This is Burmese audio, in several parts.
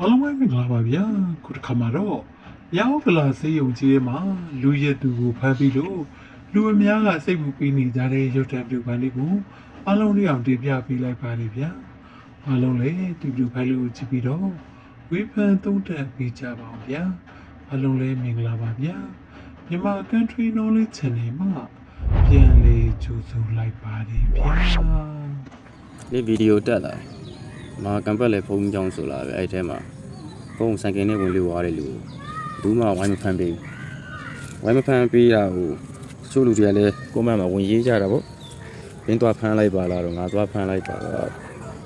အားလုံးပဲမင်္ဂလာပါဗျာခုတစ်ခါမှာတော့ရောက်ကလာစေးရုံကြီးထဲမှာလူရက်သူကိုဖမ်းပြီးလို့လူအများကစိတ်ပူပြီးနေကြတဲ့ရုပ်တံပြုပန်းလေးကိုအားလုံးလေးအောင်တင်ပြပေးလိုက်ပါလိဗျာအားလုံးလည်းဒီပြုပန်းလေးကိုကြည့်ပြီးတော့ဝေဖန်သုံးသပ်ပေးကြပါအောင်ဗျာအားလုံးလည်းမင်္ဂလာပါဗျာမြန်မာ Country Knowledge Channel မှာပြန်လေးကြိုဆိုလိုက်ပါတယ်ဗျာဒီဗီဒီယိုတက်လာတယ် မာကံပတ်လည်းဖုန်းကြောင်းဆိုလာပဲအဲ့ထဲမှာဖုန်းဆိုင်ကယ်နဲ့ဝင်လို့သွားတဲ့လူကိုဘူးမှဝိုင်းမဖမ်းပေးဘူးဝိုင်းမဖမ်းပေးတာဟိုတချို့လူတွေကလည်းကွန်မန့်မှာဝင်ရေးကြတာပေါ့ဘင်းသွားဖမ်းလိုက်ပါလားတော့ငါသွားဖမ်းလိုက်ပါလား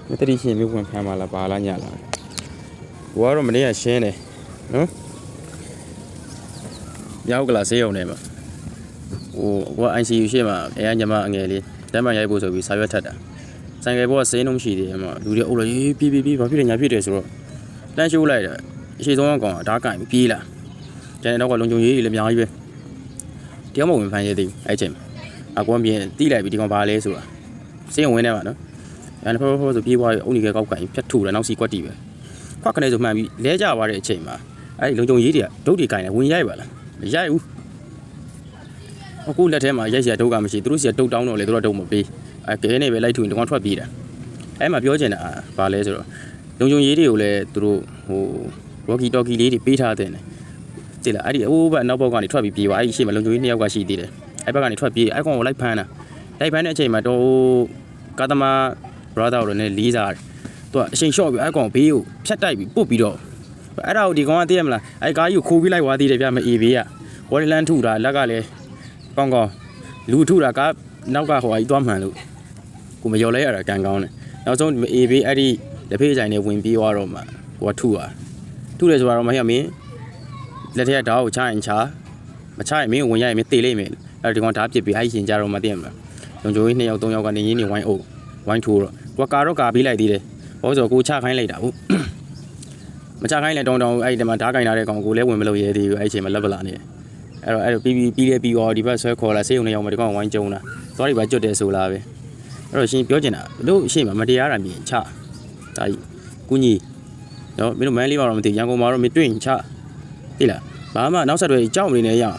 မတတိရှင်မျိုးဝင်ဖမ်းပါလားပါလားညလားကိုကတော့မနေ့ကရှင်းတယ်နော်ရောက်ကလာဆေးရုံထဲမှာဟိုကိုက ICU ရှေ့မှာအဲအညမအငယ်လေးတမ်းမှရိုက်ဖို့ဆိုပြီးစာရွက်ထပ်တာ ဆိုင်ကယ်ဘောကစိမ်းလုံးရှိတယ်အမလူတွေအုပ်လိုက်ရေးပြေးပြေးပြေးဘာဖြစ်လဲညာဖြစ်တယ်ဆိုတော့တန်းရှိုးလိုက်တယ်အရှိဆုံးကောင်ကဓာတ်ကင်ပြီးပြေးလာကျန်တဲ့တော့ကလုံချုံရေးတွေလည်းအများကြီးပဲတရားမဝင်ဖမ်းရသေးဘူးအဲ့ချိန်မှာအကွန်ပြင်းတီးလိုက်ပြီးဒီကောင်ဘာလဲဆိုတာစိတ်ဝင်နေမှာနော်အဲ့ဒါဖောဖောဆိုပြေးသွားပြီးအုံနေကကောက်ကင်ဖြတ်ထူတယ်နောက်စီကွက်တီပဲခွက်ကနေဆိုမှန်ပြီးလဲကြသွားတဲ့အချိန်မှာအဲ့ဒီလုံချုံရေးတွေကဒုတ်တွေကင်တယ်ဝင်ရိုက်ပါလားမရိုက်ဘူးအခုလက်ထဲမှာရိုက်ရဒုတ်ကမရှိသူတို့စီကဒုတ်တောင်းတော့လေသူတို့ဒုတ်မပေး အဲကဲနေပဲလိုက်ထူရင်တကောင်ထွက်ပြေးတာအဲမှာပြောချင်တာဗာလဲဆိုတော့လုံချုံရေးတွေကိုလည်းသူတို့ဟို walkie talkie လေးတွေပေးထားတဲ့တယ်တိလားအဲ့ဒီအိုးဘက်နောက်ဘက်ကနေထွက်ပြီးပြေးပါအဲ့ဒီရှေ့မှာလုံချုံရေးနှစ်ယောက်ကရှိသေးတယ်အဲ့ဘက်ကနေထွက်ပြေးအဲ့ကောင်ကိုလိုက်ဖမ်းတာလိုက်ဖမ်းတဲ့အချိန်မှာတော့ကာသမာ brother တို့လည်းလေးစားတယ်သူကအချိန်လျှော့ပြီးအဲ့ကောင်ဘေးကိုဖြတ်တိုက်ပြီးပုတ်ပြီးတော့အဲ့ဒါကိုဒီကောင်ကသိရမလားအဲ့ကားကြီးကိုခိုးပြီးလိုက်သွားသေးတယ်ဗျမအေးဘေးကဝေါ်လန်ထုတာလက်ကလည်းကောင်းကောင်းလူထုတာကားနောက်ကဟိုအကြီးသွားမှန်လို့ ကိုမရော်လဲရတာကန်ကောင်းတယ်နောက်ဆုံးအေးဘေးအဲ့ဒီလက်ဖေးဆိုင်နဲ့ဝင်ပြေးသွားတော့မှကိုကထုသွားထုတယ်ဆိုတော့မဟိယမင်းလက်ထက်ဓာတ်ကိုချရင်ချမချရင်မင်းကိုဝင်ရရင်မင်းတေလိမ့်မယ်အဲ့ဒီကောင်ဓာတ်ပစ်ပြီးအဲ့ရှင်ကြတော့မသိရမလားလုံချိုးကြီး2ယောက်3ယောက်ကနေရင်းနေဝိုင်းအုပ်ဝိုင်းထိုးတော့ကိုကကာတော့ကာပေးလိုက်သေးတယ်ဘောဆိုကိုချခိုင်းလိုက်တာဟုတ်မချခိုင်းလဲတောင်းတောင်းအဲ့ဒီမှာဓာတ်ကင်လာတဲ့ကောင်ကိုလည်းဝင်မလို့ရဲသေးဘူးအဲ့ဒီအချိန်မှာလက်ပလာနေတယ်အဲ့တော့အဲ့တော့ပြီးပြီးပြီးတယ်ပြီးတော့ဒီဘက်ဆွဲခေါ်လာဆေးရုံနဲ့ရောက်မှဒီကောင်ဝိုင်းကျုံတာသွားဒီဘက်ကျွတ်တယ်ဆိုလားပဲ အဲ့တော့ရှင်ပြောချင်တာတို့အရှိမမတရားတာမြင်ချဒါကြီးကုညီနော်မင်းတို့မန်းလေးမှာတော့မသိရန်ကုန်မှာတော့မတွေ့ရင်ချသိလားဘာမှနောက်ဆက်တွဲကြောက်မနေနဲ့ရအောင်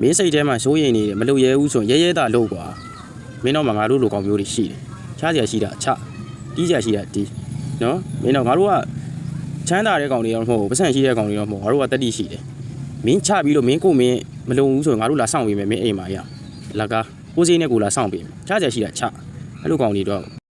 မင်းစိတ်ထဲမှာစိုးရိမ်နေတယ်မလုပ်ရဲဘူးဆိုရင်ရဲရဲတာလုပ်ကွာမင်းတော့မှငါတို့လိုကောင်မျိုးတွေရှိတယ်ချစရာရှိတာချတီးစရာရှိတာတီးနော်မင်းတော့ငါတို့ကချမ်းသာတဲ့ကောင်တွေတော့မဟုတ်ဘူးပတ်စံရှိတဲ့ကောင်တွေတော့မဟုတ်ငါတို့ကတက်တိရှိတယ်မင်းချပြီးလို့မင်းကိုမင်းမလုံဘူးဆိုရင်ငါတို့လာစောင့်ပေးမယ်မင်းအိမ်မှာရလကားကိုစည်းနဲ့ကိုလာစောင့်ပေးမယ်ချစရာရှိတာချ အဲ့လိုကောင်တွေတော့